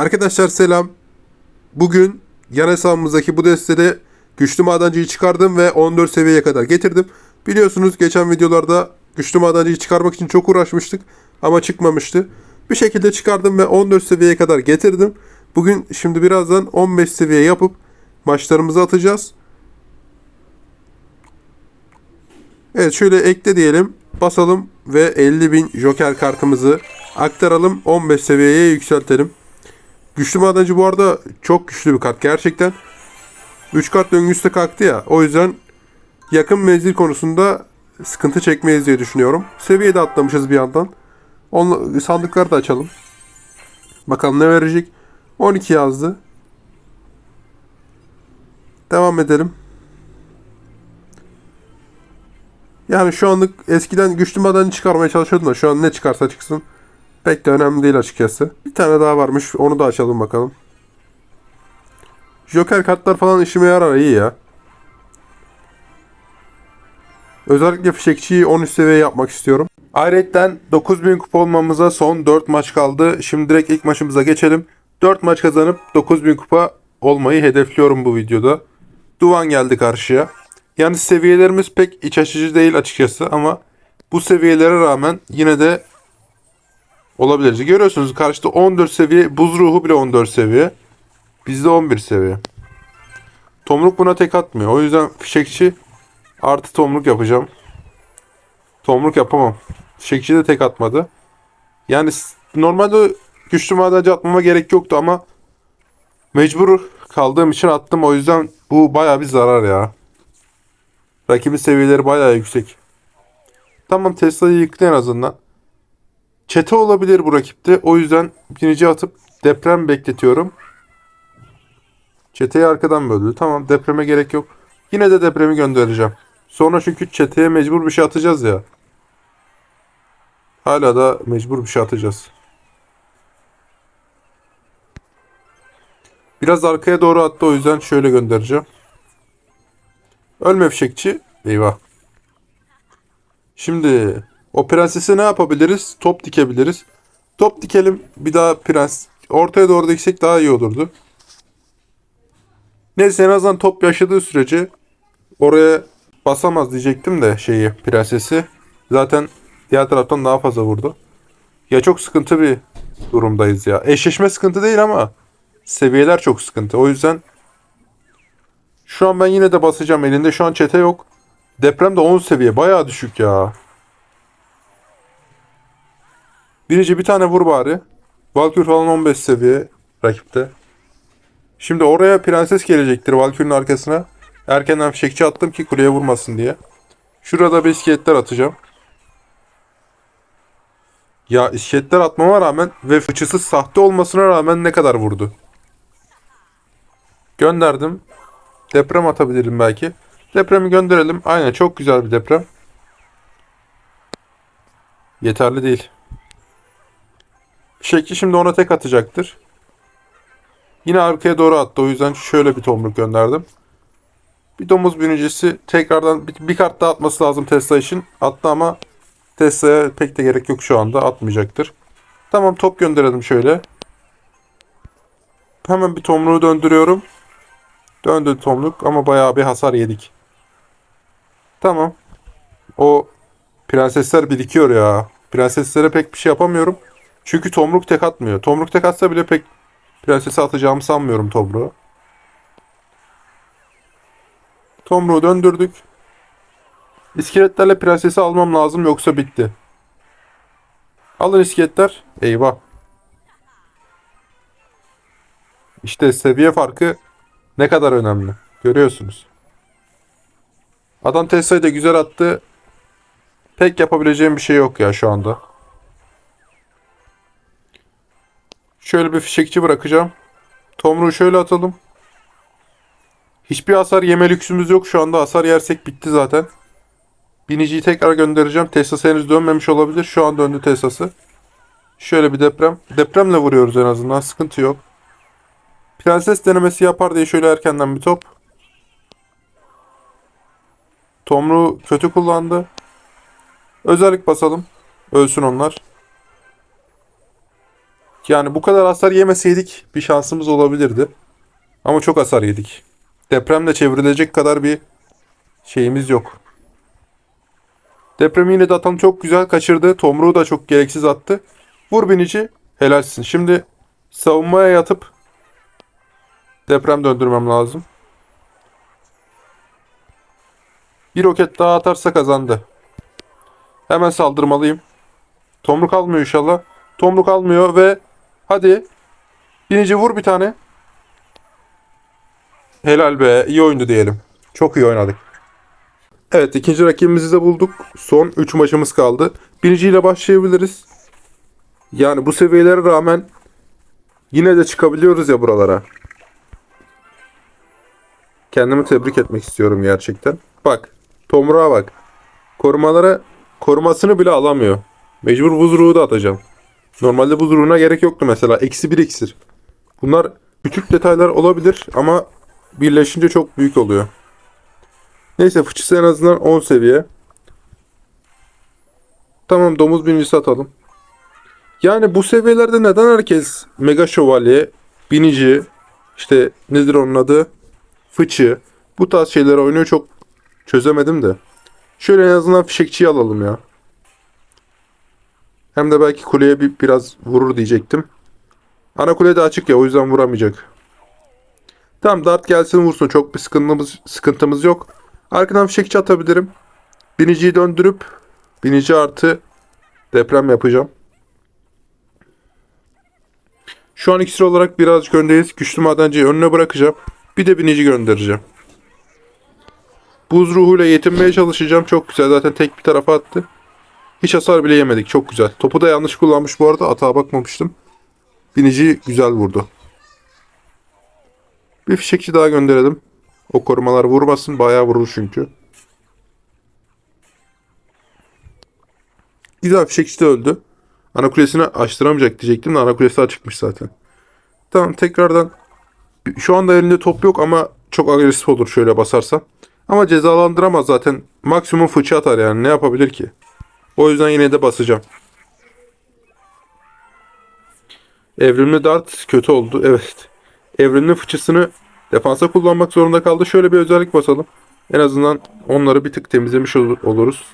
Arkadaşlar selam. Bugün yan hesabımızdaki bu destede güçlü madenciyi çıkardım ve 14 seviyeye kadar getirdim. Biliyorsunuz geçen videolarda güçlü madenciyi çıkarmak için çok uğraşmıştık ama çıkmamıştı. Bir şekilde çıkardım ve 14 seviyeye kadar getirdim. Bugün şimdi birazdan 15 seviye yapıp maçlarımızı atacağız. Evet şöyle ekle diyelim. Basalım ve 50.000 joker kartımızı aktaralım. 15 seviyeye yükseltelim. Güçlü madenci bu arada çok güçlü bir kart. Gerçekten 3 kart döngüsü de kalktı ya. O yüzden yakın menzil konusunda sıkıntı çekmeyiz diye düşünüyorum. Seviye de atlamışız bir yandan. Onla, sandıkları da açalım. Bakalım ne verecek. 12 yazdı. Devam edelim. Yani şu anlık eskiden güçlü madenci çıkarmaya çalışıyordum da şu an ne çıkarsa çıksın. Pek de önemli değil açıkçası. Bir tane daha varmış. Onu da açalım bakalım. Joker kartlar falan işime yarar iyi ya. Özellikle fişekçiyi 13 seviye yapmak istiyorum. Ayrıca 9000 kupa olmamıza son 4 maç kaldı. Şimdi direkt ilk maçımıza geçelim. 4 maç kazanıp 9000 kupa olmayı hedefliyorum bu videoda. Duvan geldi karşıya. Yani seviyelerimiz pek iç açıcı değil açıkçası ama bu seviyelere rağmen yine de olabilir. Görüyorsunuz karşıda 14 seviye, buz ruhu bile 14 seviye. Bizde 11 seviye. Tomruk buna tek atmıyor. O yüzden fişekçi artı tomruk yapacağım. Tomruk yapamam. Fişekçi de tek atmadı. Yani normalde güçlü madenci atmama gerek yoktu ama mecbur kaldığım için attım. O yüzden bu baya bir zarar ya. Rakibin seviyeleri baya yüksek. Tamam Tesla'yı yıktı en azından. Çete olabilir bu rakipte. O yüzden birinci atıp deprem bekletiyorum. Çeteyi arkadan böldü. Tamam depreme gerek yok. Yine de depremi göndereceğim. Sonra çünkü çeteye mecbur bir şey atacağız ya. Hala da mecbur bir şey atacağız. Biraz arkaya doğru attı o yüzden şöyle göndereceğim. Ölme fişekçi. Eyvah. Şimdi o prensese ne yapabiliriz? Top dikebiliriz. Top dikelim. Bir daha prens. Ortaya doğru diksek daha iyi olurdu. Neyse en azından top yaşadığı sürece oraya basamaz diyecektim de şeyi prensesi. Zaten diğer taraftan daha fazla vurdu. Ya çok sıkıntı bir durumdayız ya. Eşleşme sıkıntı değil ama seviyeler çok sıkıntı. O yüzden şu an ben yine de basacağım. Elinde şu an çete yok. Deprem de 10 seviye. Bayağı düşük ya. Birinci bir tane vur bari. Valkür falan 15 seviye rakipte. Şimdi oraya prenses gelecektir Valkür'ün arkasına. Erkenden fişekçi attım ki kuleye vurmasın diye. Şurada bir iskeletler atacağım. Ya iskeletler atmama rağmen ve fıçısı sahte olmasına rağmen ne kadar vurdu. Gönderdim. Deprem atabilirim belki. Depremi gönderelim. Aynen çok güzel bir deprem. Yeterli değil. Fişekçi şimdi ona tek atacaktır. Yine arkaya doğru attı. O yüzden şöyle bir tomruk gönderdim. Bir domuz birincisi tekrardan bir, bir kart daha atması lazım Tesla için. Attı ama Tesla'ya pek de gerek yok şu anda. Atmayacaktır. Tamam top gönderelim şöyle. Hemen bir tomruğu döndürüyorum. Döndü tomruk ama bayağı bir hasar yedik. Tamam. O prensesler birikiyor ya. Prenseslere pek bir şey yapamıyorum. Çünkü tomruk tek atmıyor. Tomruk tek atsa bile pek prensesi atacağımı sanmıyorum tomruğu. Tomruğu döndürdük. İskeletlerle prensesi almam lazım yoksa bitti. Alın iskeletler. Eyvah. İşte seviye farkı ne kadar önemli. Görüyorsunuz. Adam Tesla'yı da güzel attı. Pek yapabileceğim bir şey yok ya şu anda. Şöyle bir fişekçi bırakacağım. Tomruğu şöyle atalım. Hiçbir hasar yeme lüksümüz yok şu anda. Hasar yersek bitti zaten. Biniciyi tekrar göndereceğim. Tesla'sı henüz dönmemiş olabilir. Şu an döndü Tesla'sı. Şöyle bir deprem. Depremle vuruyoruz en azından. Sıkıntı yok. Prenses denemesi yapar diye şöyle erkenden bir top. Tomru kötü kullandı. Özellik basalım. Ölsün onlar. Yani bu kadar hasar yemeseydik bir şansımız olabilirdi. Ama çok hasar yedik. Depremle çevrilecek kadar bir şeyimiz yok. Depremi yine de atan çok güzel kaçırdı. Tomruğu da çok gereksiz attı. Vur binici helalsin. Şimdi savunmaya yatıp deprem döndürmem lazım. Bir roket daha atarsa kazandı. Hemen saldırmalıyım. Tomruk almıyor inşallah. Tomruk almıyor ve hadi binici vur bir tane. Helal be. iyi oyundu diyelim. Çok iyi oynadık. Evet ikinci rakibimizi de bulduk. Son 3 maçımız kaldı. Birinciyle başlayabiliriz. Yani bu seviyelere rağmen yine de çıkabiliyoruz ya buralara. Kendimi tebrik etmek istiyorum gerçekten. Bak. Tomruğa bak. Korumalara korumasını bile alamıyor. Mecbur buz ruhu da atacağım. Normalde buz ruhuna gerek yoktu mesela. Eksi bir iksir. Bunlar küçük detaylar olabilir ama birleşince çok büyük oluyor. Neyse fıçısı en azından 10 seviye. Tamam domuz binici atalım. Yani bu seviyelerde neden herkes mega şövalye, binici, işte nedir onun adı, fıçı bu tarz şeyler oynuyor çok çözemedim de. Şöyle en azından fişekçiyi alalım ya. Hem de belki kuleye bir, biraz vurur diyecektim. Ana kule de açık ya o yüzden vuramayacak. Tamam dart gelsin vursun. Çok bir sıkıntımız, sıkıntımız yok. Arkadan fişekçi atabilirim. Biniciyi döndürüp binici artı deprem yapacağım. Şu an iksir olarak birazcık öndeyiz. Güçlü madenciyi önüne bırakacağım. Bir de binici göndereceğim. Buz ruhuyla yetinmeye çalışacağım. Çok güzel. Zaten tek bir tarafa attı. Hiç hasar bile yemedik. Çok güzel. Topu da yanlış kullanmış bu arada. Atağa bakmamıştım. Binici güzel vurdu. Bir fişekçi daha gönderelim. O korumalar vurmasın. Bayağı vurur çünkü. Güzel fişekçi de öldü. Ana kulesini açtıramayacak diyecektim de ana kulesi açıkmış zaten. Tamam tekrardan. Şu anda elinde top yok ama çok agresif olur şöyle basarsa. Ama cezalandıramaz zaten. Maksimum fıçı atar yani. Ne yapabilir ki? O yüzden yine de basacağım. Evrimli dart kötü oldu. Evet. Evrimli fıçısını defansa kullanmak zorunda kaldı. Şöyle bir özellik basalım. En azından onları bir tık temizlemiş ol- oluruz.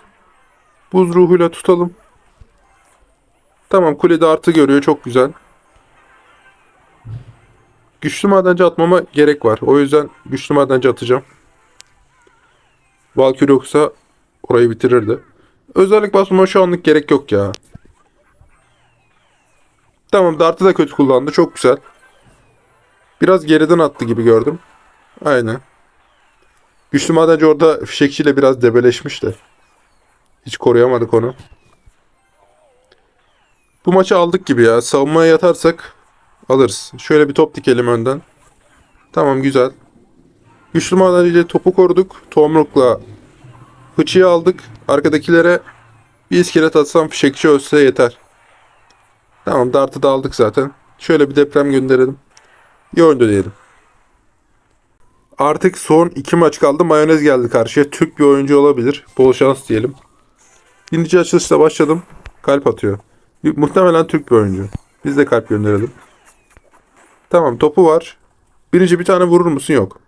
Buz ruhuyla tutalım. Tamam kulede artı görüyor. Çok güzel. Güçlü madenci atmama gerek var. O yüzden güçlü madenci atacağım. Valkyrie yoksa orayı bitirirdi. Özellik basmama şu anlık gerek yok ya. Tamam Dart'ı da kötü kullandı. Çok güzel. Biraz geriden attı gibi gördüm. Aynen. Güçlü madenci orada fişekçiyle biraz debeleşmiş de. Hiç koruyamadık onu. Bu maçı aldık gibi ya. Savunmaya yatarsak alırız. Şöyle bir top dikelim önden. Tamam güzel. Güçlü madenciyle topu koruduk. Tomruk'la Fıçıyı aldık. Arkadakilere bir iskelet atsam fişekçi ölse yeter. Tamam dartı da aldık zaten. Şöyle bir deprem gönderelim. Oyundu diyelim. Artık son iki maç kaldı. Mayonez geldi karşıya. Türk bir oyuncu olabilir. Bol şans diyelim. Binici açılışla başladım. Kalp atıyor. Muhtemelen Türk bir oyuncu. Biz de kalp gönderelim. Tamam topu var. Birinci bir tane vurur musun? Yok.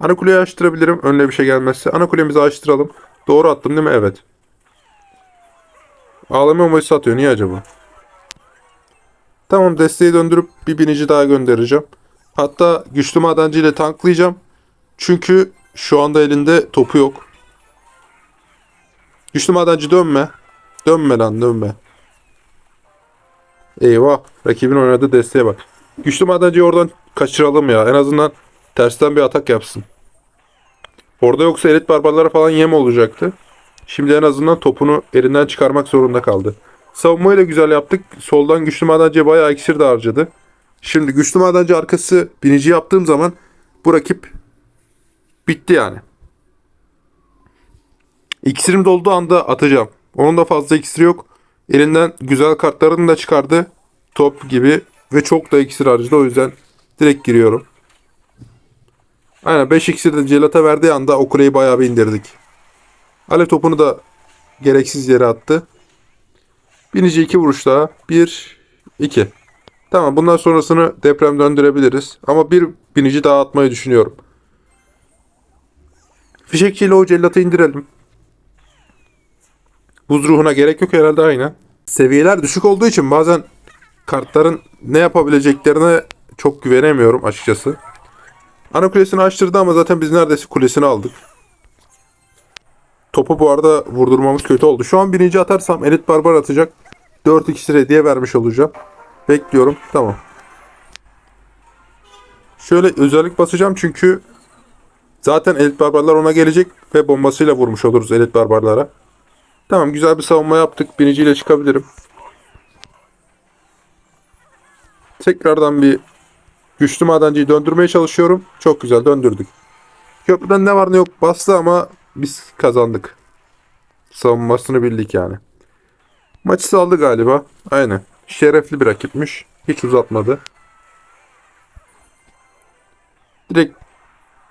Ana kuleyi açtırabilirim. Önüne bir şey gelmezse. Ana kulemizi açtıralım. Doğru attım değil mi? Evet. Ağlama emoji atıyor. Niye acaba? Tamam desteği döndürüp bir binici daha göndereceğim. Hatta güçlü madenci ile tanklayacağım. Çünkü şu anda elinde topu yok. Güçlü madenci dönme. Dönme lan dönme. Eyvah. Rakibin oynadığı desteğe bak. Güçlü madenciyi oradan kaçıralım ya. En azından tersten bir atak yapsın. Orada yoksa elit barbarlara falan yem olacaktı. Şimdi en azından topunu elinden çıkarmak zorunda kaldı. Savunmayı da güzel yaptık. Soldan güçlü madenci bayağı iksir de harcadı. Şimdi güçlü madenci arkası binici yaptığım zaman bu rakip bitti yani. İksirim dolduğu anda atacağım. Onun da fazla iksiri yok. Elinden güzel kartlarını da çıkardı. Top gibi ve çok da iksir harcadı. O yüzden direkt giriyorum. Aynen 5 iksir de celata verdiği anda o kuleyi bayağı bir indirdik. Alev topunu da gereksiz yere attı. Binici iki vuruş daha. 1, 2. Tamam bundan sonrasını deprem döndürebiliriz. Ama bir binici daha atmayı düşünüyorum. Fişekçiyle o cellatı indirelim. Buz ruhuna gerek yok herhalde aynen. Seviyeler düşük olduğu için bazen kartların ne yapabileceklerine çok güvenemiyorum açıkçası. Ana kulesini açtırdı ama zaten biz neredeyse kulesini aldık. Topu bu arada vurdurmamız kötü oldu. Şu an birinci atarsam Elit Barbar atacak. 4-2 hediye vermiş olacağım. Bekliyorum. Tamam. Şöyle özellik basacağım çünkü zaten Elit Barbarlar ona gelecek ve bombasıyla vurmuş oluruz Elit Barbarlara. Tamam güzel bir savunma yaptık. Biniciyle çıkabilirim. Tekrardan bir güçlü madenciyi döndürmeye çalışıyorum. Çok güzel döndürdük. Köprüden ne var ne yok bastı ama biz kazandık. Savunmasını bildik yani. Maçı saldı galiba. Aynen. Şerefli bir rakipmiş. Hiç uzatmadı. Direkt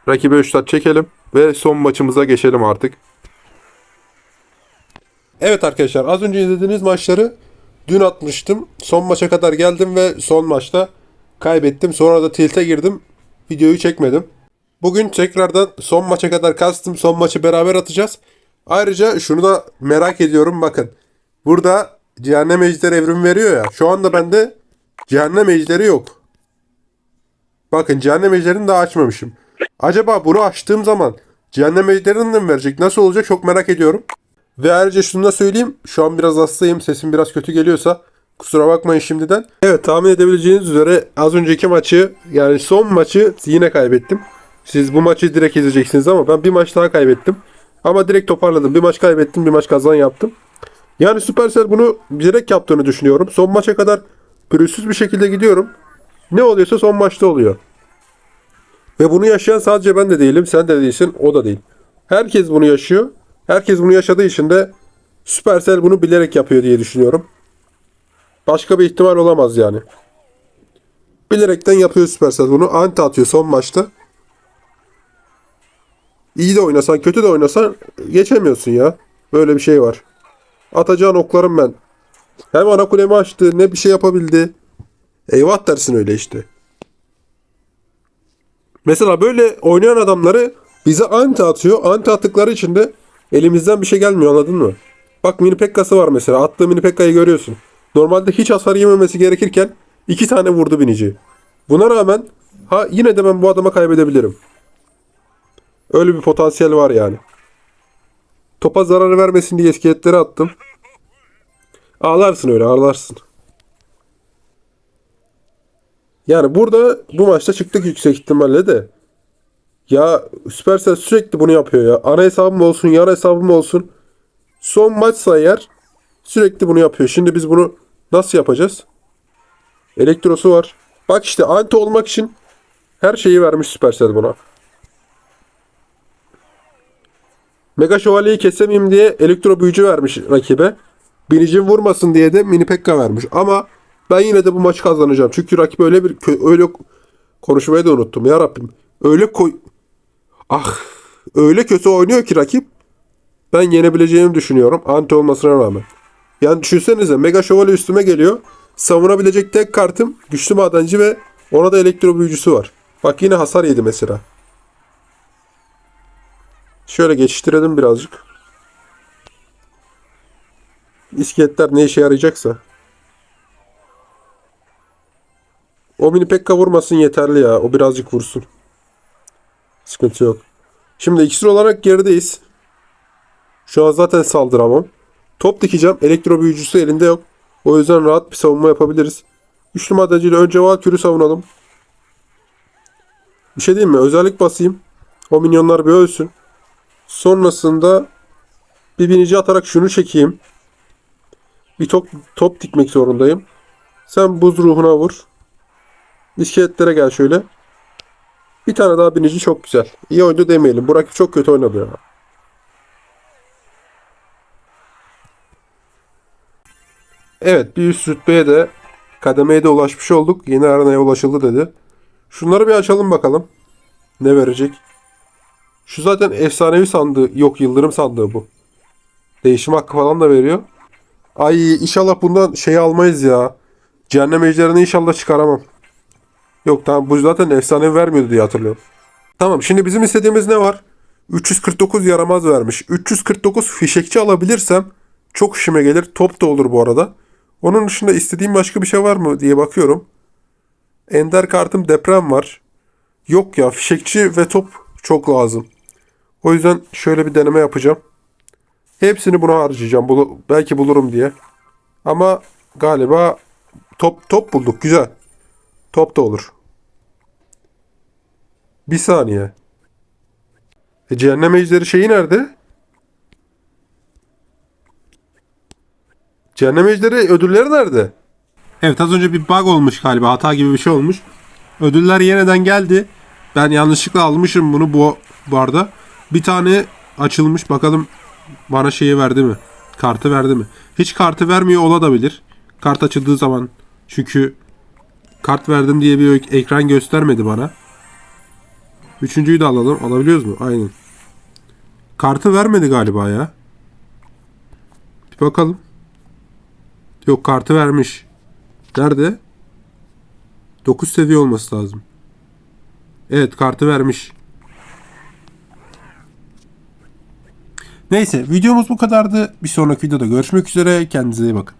rakibe 3 tat çekelim ve son maçımıza geçelim artık. Evet arkadaşlar az önce izlediğiniz maçları dün atmıştım. Son maça kadar geldim ve son maçta kaybettim. Sonra da tilt'e girdim. Videoyu çekmedim. Bugün tekrardan son maça kadar kastım. Son maçı beraber atacağız. Ayrıca şunu da merak ediyorum bakın. Burada cehennem ejderi evrim veriyor ya. Şu anda bende cehennem ejderi yok. Bakın cehennem ejderini daha açmamışım. Acaba bunu açtığım zaman cehennem ejderini de mi verecek? Nasıl olacak çok merak ediyorum. Ve ayrıca şunu da söyleyeyim. Şu an biraz hastayım. Sesim biraz kötü geliyorsa kusura bakmayın şimdiden. Evet tahmin edebileceğiniz üzere az önceki maçı yani son maçı yine kaybettim. Siz bu maçı direkt izleyeceksiniz ama ben bir maç daha kaybettim. Ama direkt toparladım. Bir maç kaybettim, bir maç kazan yaptım. Yani Supercell bunu bilerek yaptığını düşünüyorum. Son maça kadar pürüzsüz bir şekilde gidiyorum. Ne oluyorsa son maçta oluyor. Ve bunu yaşayan sadece ben de değilim, sen de değilsin, o da değil. Herkes bunu yaşıyor. Herkes bunu yaşadığı için de Supercell bunu bilerek yapıyor diye düşünüyorum. Başka bir ihtimal olamaz yani. Bilerekten yapıyor Supercell bunu. Anti atıyor son maçta. İyi de oynasan, kötü de oynasan geçemiyorsun ya. Böyle bir şey var. Atacağın oklarım ben. Hem ana kulemi açtı, ne bir şey yapabildi. Eyvah dersin öyle işte. Mesela böyle oynayan adamları bize anti atıyor. Anti attıkları için de elimizden bir şey gelmiyor anladın mı? Bak mini pekkası var mesela. Attığı mini pekkayı görüyorsun. Normalde hiç hasar yememesi gerekirken iki tane vurdu binici. Buna rağmen ha yine de ben bu adama kaybedebilirim. Öyle bir potansiyel var yani. Topa zarar vermesin diye iskeletleri attım. Ağlarsın öyle ağlarsın. Yani burada bu maçta çıktık yüksek ihtimalle de. Ya Supercell sürekli bunu yapıyor ya. Ana hesabım olsun, yan hesabım olsun. Son maçsa eğer sürekli bunu yapıyor. Şimdi biz bunu nasıl yapacağız? Elektrosu var. Bak işte anti olmak için her şeyi vermiş Supercell buna. Mega Şövalyeyi kesemeyeyim diye elektro büyücü vermiş rakibe. Binicim vurmasın diye de mini pekka vermiş. Ama ben yine de bu maçı kazanacağım. Çünkü rakip öyle bir öyle konuşmayı da unuttum ya Rabbim. Öyle koy Ah öyle kötü oynuyor ki rakip. Ben yenebileceğimi düşünüyorum anti olmasına rağmen. Yani düşünsenize Mega Şövalye üstüme geliyor. Savunabilecek tek kartım güçlü madenci ve ona da elektro büyücüsü var. Bak yine hasar yedi mesela. Şöyle geçiştirelim birazcık. İskeletler ne işe yarayacaksa. O mini pekka vurmasın yeterli ya. O birazcık vursun. Sıkıntı yok. Şimdi iksir olarak gerideyiz. Şu an zaten saldıramam. Top dikeceğim. Elektro büyücüsü elinde yok. O yüzden rahat bir savunma yapabiliriz. Güçlü madenciyle önce Valkür'ü savunalım. Bir şey diyeyim mi? Özellik basayım. O minyonlar bir ölsün. Sonrasında bir binici atarak şunu çekeyim. Bir top, top dikmek zorundayım. Sen buz ruhuna vur. İskeletlere gel şöyle. Bir tane daha binici çok güzel. İyi oyundu demeyelim. Bu rakip çok kötü oynadı ya. Evet bir üst rütbeye de kademeye de ulaşmış olduk. Yeni arenaya ulaşıldı dedi. Şunları bir açalım bakalım. Ne verecek? Şu zaten efsanevi sandığı. Yok yıldırım sandığı bu. Değişim hakkı falan da veriyor. Ay inşallah bundan şey almayız ya. Cehennem ejderini inşallah çıkaramam. Yok tamam bu zaten efsane vermiyordu diye hatırlıyorum. Tamam şimdi bizim istediğimiz ne var? 349 yaramaz vermiş. 349 fişekçi alabilirsem çok işime gelir. Top da olur bu arada. Onun dışında istediğim başka bir şey var mı diye bakıyorum. Ender kartım deprem var. Yok ya fişekçi ve top çok lazım. O yüzden şöyle bir deneme yapacağım. Hepsini buna harcayacağım. Bulu- belki bulurum diye. Ama galiba top top bulduk. Güzel. Top da olur. Bir saniye. E, cehennem ejderi şeyi nerede? Cehennem ejderi ödülleri nerede? Evet az önce bir bug olmuş galiba. Hata gibi bir şey olmuş. Ödüller yeniden geldi. Ben yanlışlıkla almışım bunu bu barda. Bir tane açılmış. Bakalım bana şeyi verdi mi? Kartı verdi mi? Hiç kartı vermiyor olabilir. Kart açıldığı zaman. Çünkü kart verdim diye bir ekran göstermedi bana. Üçüncüyü de alalım. Alabiliyoruz mu? Aynen. Kartı vermedi galiba ya. Bir bakalım. Yok kartı vermiş. Nerede? 9 seviye olması lazım. Evet kartı vermiş. Neyse videomuz bu kadardı. Bir sonraki videoda görüşmek üzere. Kendinize iyi bakın.